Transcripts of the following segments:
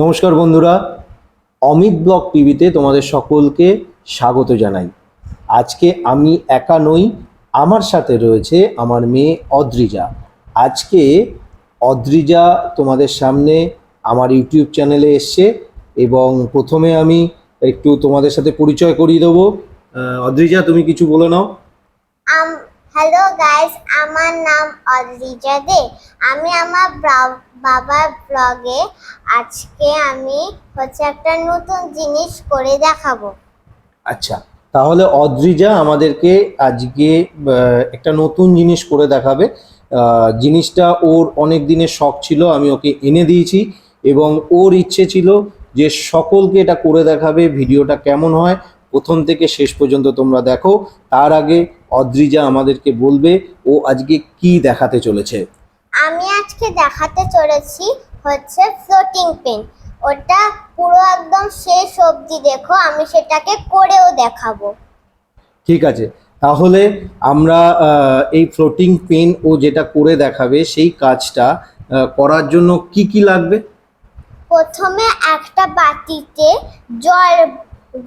নমস্কার বন্ধুরা, অমিত ব্লগ টিভিতে তোমাদের সকলকে স্বাগত জানাই। আজকে আমি একা নই, আমার সাথে রয়েছে আমার মেয়ে অদ্রিজা। আজকে অদ্রিজা তোমাদের সামনে আমার ইউটিউব চ্যানেলে এসছে এবং প্রথমে আমি একটু তোমাদের সাথে পরিচয় করিয়ে দেবো। অদ্রিজা, তুমি কিছু বলে নাও। হ্যালো গাইস আমার নাম অদ্রিজা দে। আমি আমার ব্রা- বাবার ব্লগে আজকে আমি হচ্ছে একটা নতুন জিনিস করে দেখাবো। আচ্ছা তাহলে অদ্রিজা আমাদেরকে আজকে একটা নতুন জিনিস করে দেখাবে। জিনিসটা ওর অনেক দিনের শখ ছিল, আমি ওকে এনে দিয়েছি এবং ওর ইচ্ছে ছিল যে সকলকে এটা করে দেখাবে, ভিডিওটা কেমন হয়, প্রথম থেকে শেষ পর্যন্ত তোমরা দেখো। তার আগে অদ্রিজা আমাদেরকে বলবে ও আজকে কি দেখাতে চলেছে? আমি আজকে দেখাতে চলেছি হচ্ছে ফ্লোটিং পেন ওটা পুরো একদম শেষ অবধি দেখো আমি সেটাকে করেও দেখাবো। ঠিক আছে তাহলে আমরা এই ফ্লোটিং পেন ও যেটা করে দেখাবে সেই কাজটা করার জন্য কি কি লাগবে? প্রথমে একটা বাটিতে জল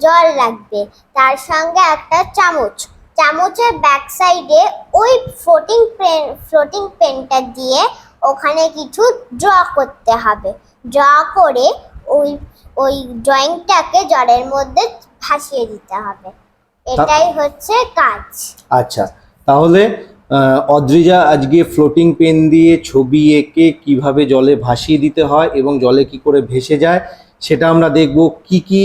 জল লাগবে তার সঙ্গে একটা চামচ চামচের ব্যাক সাইডে ওই ফ্লোটিং পেন ফ্লোটিং পেনটা দিয়ে ওখানে কিছু ড্র করতে হবে। ড্র করে ওই ওই ড্রয়িংটাকে জলের মধ্যে ভাসিয়ে দিতে হবে। এটাই হচ্ছে কাজ। আচ্ছা তাহলে অদ্রিজা আজকে ফ্লোটিং পেন দিয়ে ছবি এঁকে কীভাবে জলে ভাসিয়ে দিতে হয় এবং জলে কি করে ভেসে যায় সেটা আমরা দেখব কি কি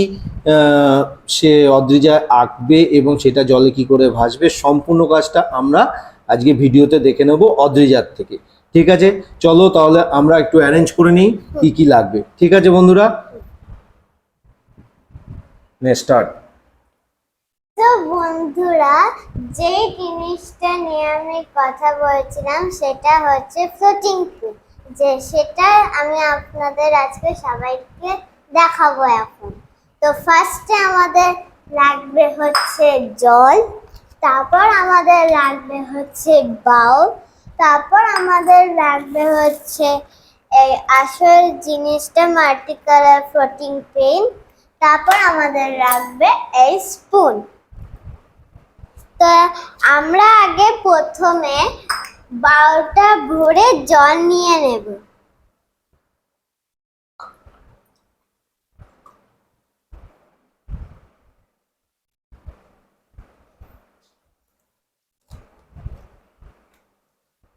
সে অদ্রিজা আঁকবে এবং সেটা জলে কি করে ভাসবে, সম্পূর্ণ কাজটা আমরা আজকে ভিডিওতে দেখে নেব অদ্রিজার থেকে। ঠিক আছে? চলো তাহলে আমরা একটু অ্যারেঞ্জ করে নিই কি কি লাগবে। ঠিক আছে বন্ধুরা? স্টার্ট তো বন্ধুরা, যে জিনিসটা নিয়ে আমি কথা বলছিলাম সেটা হচ্ছে ফ্লোটিং পুল যে সেটা আমি আপনাদের আজকে সবাইকে দেখাবো এখন। তো ফার্স্টে আমাদের লাগবে হচ্ছে জল, তারপর আমাদের লাগবে হচ্ছে বাউল, তারপর আমাদের লাগবে হচ্ছে এই আসল জিনিসটা মাল্টি কালার ফ্লোটিং পেন, তারপর আমাদের লাগবে এই স্পুন তো আমরা আগে প্রথমে বাউলটা ভরে জল নিয়ে নেব।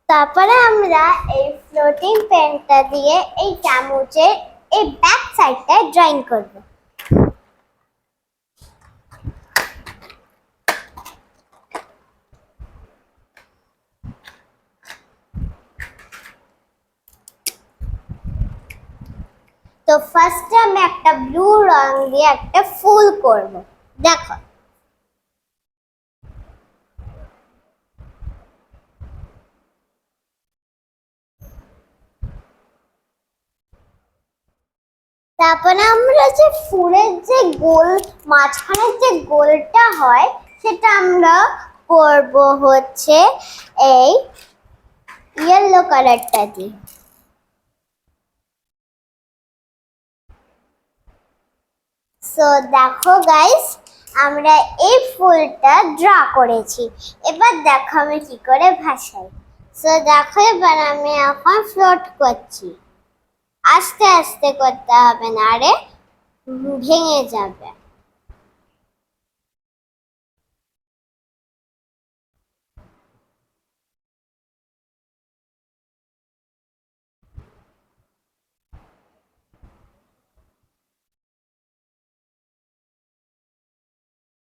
তারপরে আমরা এই ফ্লোটিং পেনটা দিয়ে এই চামচের এই ব্যাক সাইডটায় ড্রয়িং করব তো ফার্স্টে আমি একটা ব্লু রং দিয়ে একটা ফুল করব দেখো তারপরে আমরা যে ফুলের যে গোল, মাঝখানের যে গোলটা হয়, সেটা আমরা করব হচ্ছে এই ইয়েলো কালারটা দিয়ে। সো দেখো গাইস আমরা এই ফুলটা ড্র করেছি। এবার দেখো আমি কি করে ভাসাই। সো দেখো এবার আমি এখন ফ্লোট করছি। আস্তে আস্তে করতে হবে না, আরে ভেঙে যাবে।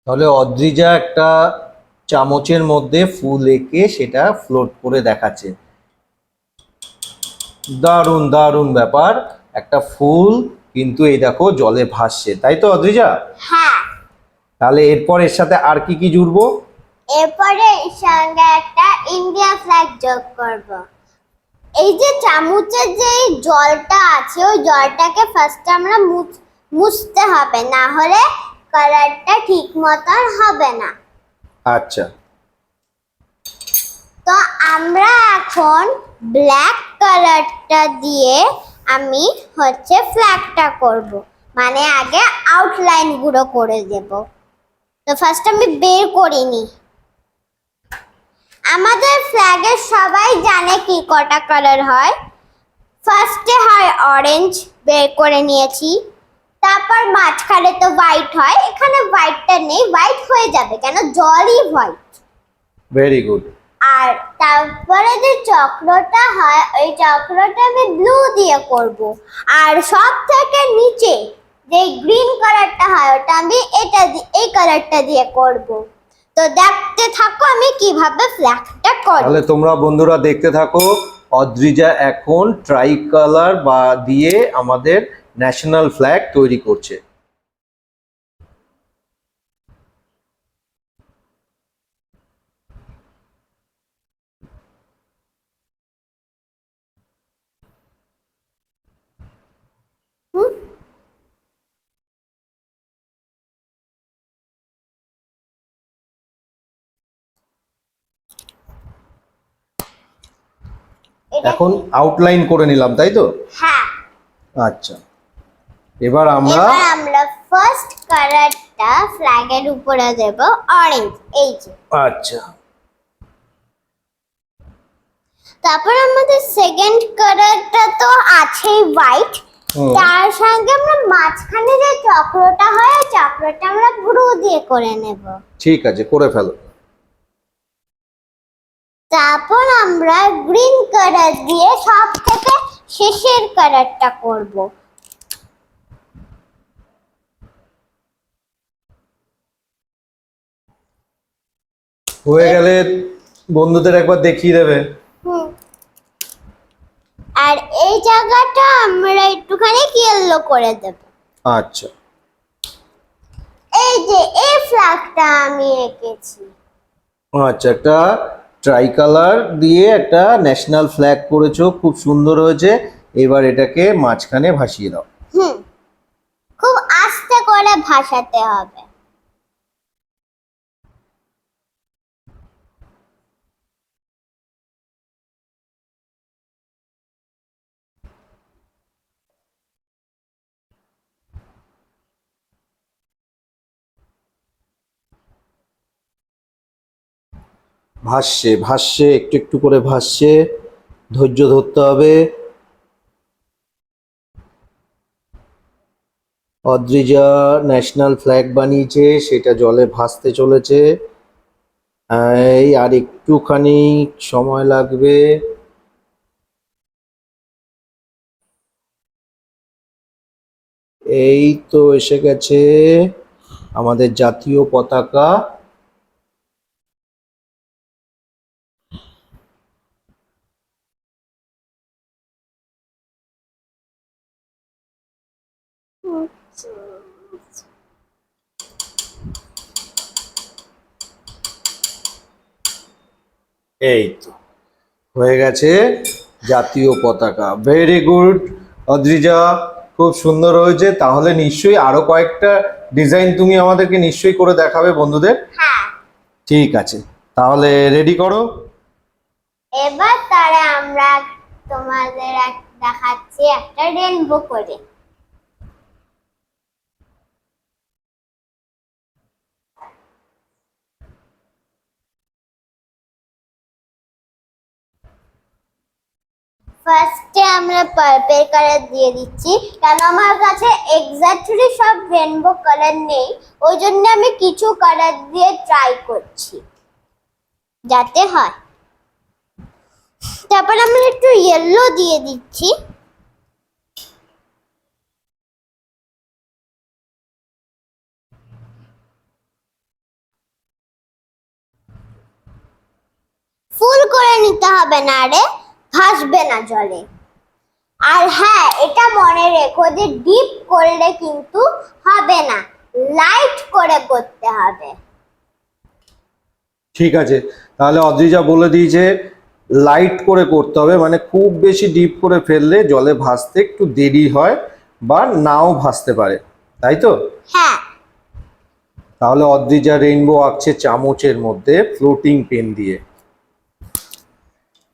তাহলে অদ্রিজা একটা চামচের মধ্যে ফুল এঁকে সেটা ফ্লোট করে দেখাচ্ছে। দারুণ দারুণ ব্যাপার। একটা ফুল কিন্তু এই দেখো জলে ভাসছে তাই তো অদ্রিজা? হ্যাঁ। তাহলে এরপর এর সাথে আর কি কি জুড়বো? এরপরে এর সঙ্গে একটা ইন্ডিয়া ফ্ল্যাগ যোগ করব। এই যে চামচের যে জলটা আছে ওই জলটাকে ফার্স্ট আমরা মুছ- মুছতে হবে না হলে কালারটা ঠিক মতন হবে না। আচ্ছা। তো আমরা এখন ব্ল্যাক কালারটা দিয়ে আমি হচ্ছে ফ্ল্যাগটা করব। মানে আগে আউটলাইনগুলো করে দেব। তো ফার্স্ট আমি বের করিনি আমাদের ফ্ল্যাগের সবাই জানে কি কটা কালার হয়। ফার্স্টে হয় অরেঞ্জ বের করে নিয়েছি। তারপর মাঝখানে তো হোয়াইট হয়। এখানে হোয়াইটটা নেই হোয়াইট হয়ে যাবে কেন? জলই হোয়াইট ভেরি গুড আর তারপরে যে চক্রটা হয়, ওই চক্রটা আমি ব্লু দিয়ে করব। আর সব থেকে নিচে যে গ্রিন কালারটা হয়, ওটা আমি এটা এই কালারটা দিয়ে করব। তো দেখতে থাকো আমি কীভাবে ফ্ল্যাগটা করব তাহলে তোমরা বন্ধুরা দেখতে থাকো, অদ্রিজা এখন ট্রাই কালার বা দিয়ে আমাদের ন্যাশনাল ফ্ল্যাগ তৈরি করছে। এখন আউটলাইন করে নিলাম তাই তো? হ্যাঁ। আচ্ছা। এবার আমরা আমরা ফার্স্ট কালারটা ফ্ল্যাগের উপরে দেব অরেঞ্জ এই যে। আচ্ছা। তারপর আমাদের সেকেন্ড কালারটা তো আছেই হোয়াইট তার সঙ্গে আমরা মাঝখানে যে চক্রটা হয় চক্রটা আমরা ব্লু দিয়ে করে নেব। ঠিক আছে করে ফেলো। তারপর আমরা গ্রিন কালার দিয়ে সব থেকে শেষের কালারটা করব। হয়ে গেলে বন্ধুদের একবার দেখিয়ে দেবে। হুম। আর এই জায়গাটা আমরা একটুখানি ইয়েলো করে দেব। আচ্ছা। এই যে এই ফ্ল্যাগটা আমি এঁকেছি। আচ্ছা একটা ট্রাই কালার দিয়ে একটা ন্যাশনাল ফ্ল্যাগ করেছ খুব সুন্দর হয়েছে। এবার এটাকে মাঝখানে ভাসিয়ে দাও। হুম। খুব আস্তে করে ভাসাতে হবে। ভাসছে ভাসছে, একটু একটু করে ভাসছে। ধৈর্য ধরতে হবে। অদ্রিজা ন্যাশনাল ফ্ল্যাগ বানিয়েছে, সেটা জলে ভাসতে চলেছে। এই আর একটুখানি সময় লাগবে। এই তো এসে গেছে আমাদের জাতীয় পতাকা। এই তো হয়ে গেছে জাতীয় পতাকা। Very good Adrija. খুব সুন্দর হয়েছে। তাহলে নিশ্চয়ই আরও কয়েকটা ডিজাইন তুমি আমাদেরকে নিশ্চয়ই করে দেখাবে বন্ধুদের? হ্যাঁ। ঠিক আছে। তাহলে রেডি করো? এবার তারা আমরা তোমাদের দেখাচ্ছি একটা রেনবো করে। ফার্স্টে আমরা পার্পল কালার দিয়ে দিচ্ছি। কারণ আমার কাছে এক্স্যাক্টলি সব রেনবো কালার নেই, ওই জন্য আমি কিছু কালার দিয়ে ট্রাই করছি। যাতে হয়। তারপর আমরা একটু ইয়েলো দিয়ে দিচ্ছি। ফুল করে নিতে হবে না রে। ভাসবে না জলে। আর হ্যাঁ এটা মনে রেখো যে ডিপ করলে কিন্তু হবে না লাইট করে করতে হবে। ঠিক আছে তাহলে অদ্রিজা বলে দিয়েছে লাইট করে করতে হবে মানে খুব বেশি ডিপ করে ফেললে জলে ভাসতে একটু দেরি হয় বা নাও ভাসতে পারে তাই তো? হ্যাঁ। তাহলে অদ্রিজা রেইনবো আঁকছে চামচের মধ্যে ফ্লোটিং পেন দিয়ে।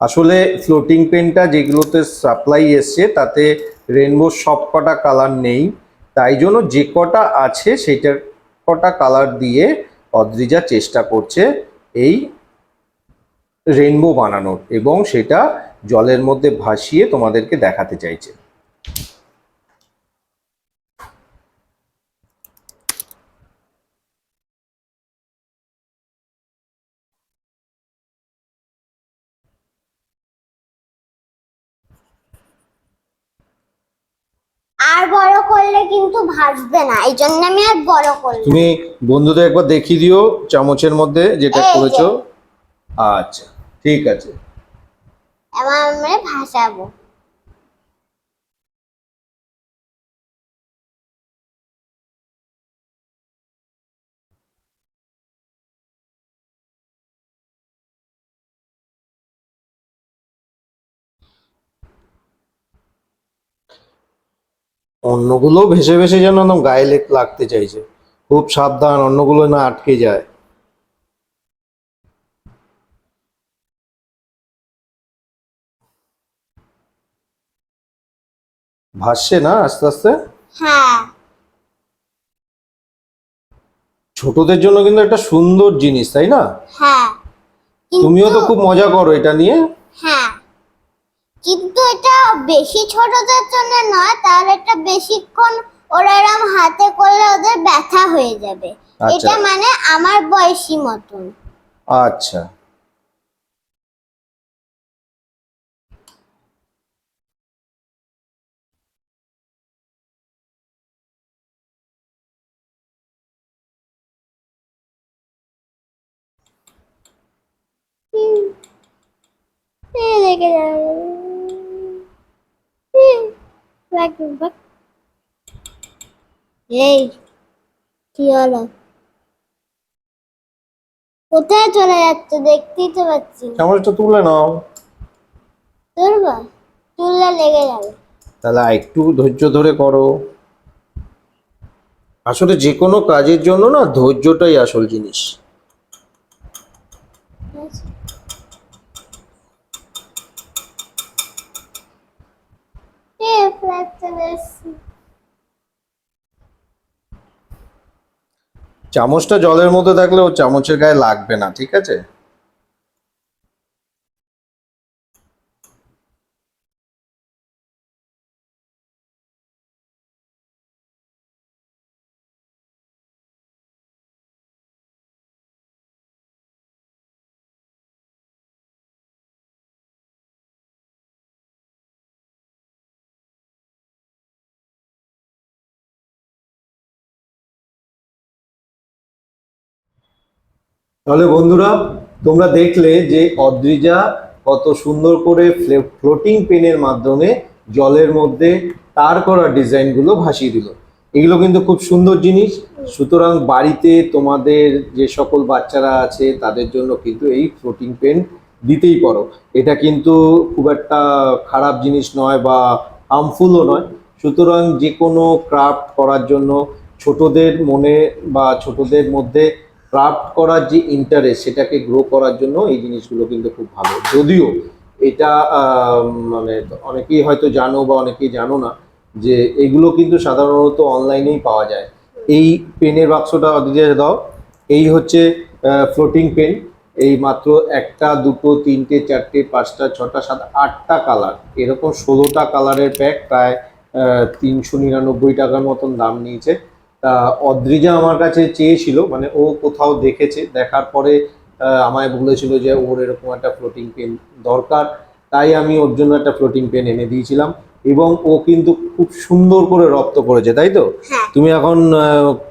আসলে ফ্লোটিং পেনটা যেগুলোতে সাপ্লাই এসছে, তাতে রেনবো সব কটা কালার নেই। তাই জন্য যে কটা আছে, সেটার কটা কালার দিয়ে অদ্রিজা চেষ্টা করছে এই রেনবো বানানোর এবং সেটা জলের মধ্যে ভাসিয়ে তোমাদেরকে দেখাতে চাইছে আর বড় করলে কিন্তু ভাসবে না এই জন্য আমি আর বড় করলাম। তুমি বন্ধুদের একবার দেখিয়ে দিও চামচের মধ্যে যেটা করেছ। আচ্ছা ঠিক আছে। এবার আমরা ভাসাবো অন্যগুলো ভেসে ভেসে যেন একদম গায়ে লেগ- লাগতে চাইছে। খুব সাবধান অন্যগুলো না আটকে যায়। ভাসছে না আস্তে আস্তে? হ্যাঁ। ছোটদের জন্য কিন্তু একটা সুন্দর জিনিস তাই না? হ্যাঁ। তুমিও তো খুব মজা করো এটা নিয়ে। হ্যাঁ। কিন্তু এটা বেশি ছোটদের জন্য নয় তাহলে এটা বেশিক্ষণ ওরা এরম হাতে করলে ওদের ব্যথা হয়ে যাবে। আচ্ছা। এটা মানে আমার বয়সী মতন। আচ্ছা। এই দেখে যাবে হুম, বাক, বাক। এই কি হলো কোথায় চলে যাচ্ছে দেখতেই তো পাচ্ছি। চামচটা তুলে নাও। ধরবা? তুললে লেগে যাবে। তাহলে একটু ধৈর্য ধরে করো। আসলে যে কোনো কাজের জন্য না ধৈর্যটাই আসল জিনিস এ ফ্ল্যাগ চলে এসছে। চামচটা জলের মধ্যে থাকলে ও চামচের গায়ে লাগবে না ঠিক আছে? তাহলে বন্ধুরা, তোমরা দেখলে যে অদ্রিজা কত সুন্দর করে ফ্লোটিং পেনের মাধ্যমে জলের মধ্যে তার করা ডিজাইনগুলো ভাসিয়ে দিল। এগুলো কিন্তু খুব সুন্দর জিনিস। সুতরাং বাড়িতে তোমাদের যে সকল বাচ্চারা আছে, তাদের জন্য কিন্তু এই ফ্লোটিং পেন দিতেই পারো। এটা কিন্তু খুব একটা খারাপ জিনিস নয় বা হার্মফুলও নয়। সুতরাং যে কোনো ক্রাফট করার জন্য ছোটদের মনে বা ছোটদের মধ্যে ক্রাফট করার যে ইন্টারেস্ট সেটাকে গ্রো করার জন্য এই জিনিসগুলো কিন্তু খুব ভালো। যদিও এটা মানে অনেকেই হয়তো জানো বা অনেকেই জানো না যে এগুলো কিন্তু সাধারণত অনলাইনেই পাওয়া যায়। এই পেনের বাক্সটা অদিতে দাও। এই হচ্ছে ফ্লোটিং পেন এই মাত্র একটা, দুটো, তিনটে, চারটে, পাঁচটা, ছটা, সাত, আটটা কালার এরকম ষোলোটা কালারের প্যাক প্রায় তিনশো নিরানব্বই টাকার মতন দাম নিয়েছে। তা অদ্রিজা আমার কাছে চেয়েছিল মানে ও কোথাও দেখেছে দেখার পরে আমায় বলেছিল যে ওর এরকম একটা ফ্লোটিং পেন দরকার তাই আমি ওর জন্য একটা ফ্লোটিং পেন এনে দিয়েছিলাম এবং ও কিন্তু খুব সুন্দর করে রপ্ত করেছে তাই তো? হ্যাঁ। তুমি এখন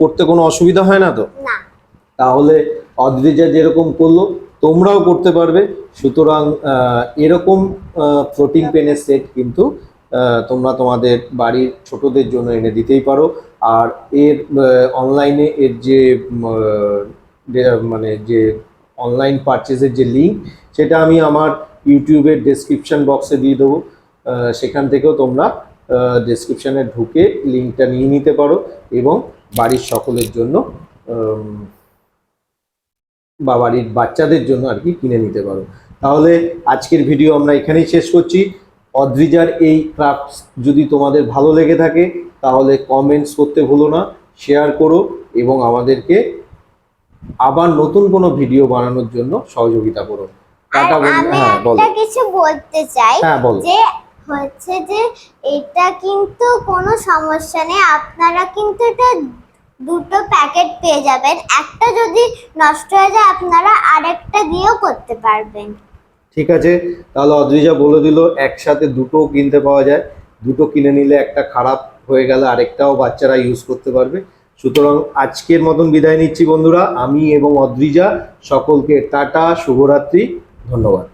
করতে কোনো অসুবিধা হয় না তো? তাহলে অদ্রিজা যেরকম করল তোমরাও করতে পারবে সুতরাং এরকম ফ্লোটিং পেনের সেট কিন্তু তোমরা তোমাদের বাড়ির ছোটদের জন্য এনে দিতেই পারো। আর এর অনলাইনে এর যে মানে যে অনলাইন পারচেজের যে লিঙ্ক সেটা আমি আমার ইউটিউবের ডেসক্রিপশন বক্সে দিয়ে দেবো। সেখান থেকেও তোমরা ডেসক্রিপশনে ঢুকে লিঙ্কটা নিয়ে নিতে পারো এবং বাড়ির সকলের জন্য বা বাড়ির বাচ্চাদের জন্য আর কি কিনে নিতে পারো। তাহলে আজকের ভিডিও আমরা এখানেই শেষ করছি। অদ্রিজার এই ক্রাফটস যদি তোমাদের ভালো লেগে থাকে তাহলে কমেন্টস করতে ভুলো না শেয়ার করো এবং আমাদেরকে আবার নতুন কোনো ভিডিও বানানোর জন্য সহযোগিতা করো। টাটা হ্যাঁ বলো। কিছু বলতে চাই হ্যাঁ বলো। যে হচ্ছে যে এটা কিন্তু কোনো সমস্যা নেই আপনারা কিন্তু এটা দুটো প্যাকেট পেয়ে যাবেন। একটা যদি নষ্ট হয়ে যায় আপনারা আরেকটা দিয়েও করতে পারবেন। ঠিক আছে তাহলে অদ্রিজা বলে দিল একসাথে দুটো কিনতে পাওয়া যায়। দুটো কিনে নিলে একটা খারাপ হয়ে গেল আরেকটাও বাচ্চারা ইউজ করতে পারবে। সুতরাং আজকের মতন বিদায় নিচ্ছি বন্ধুরা। আমি এবং অদ্রিজা সকলকে টাটা, শুভরাত্রি, ধন্যবাদ।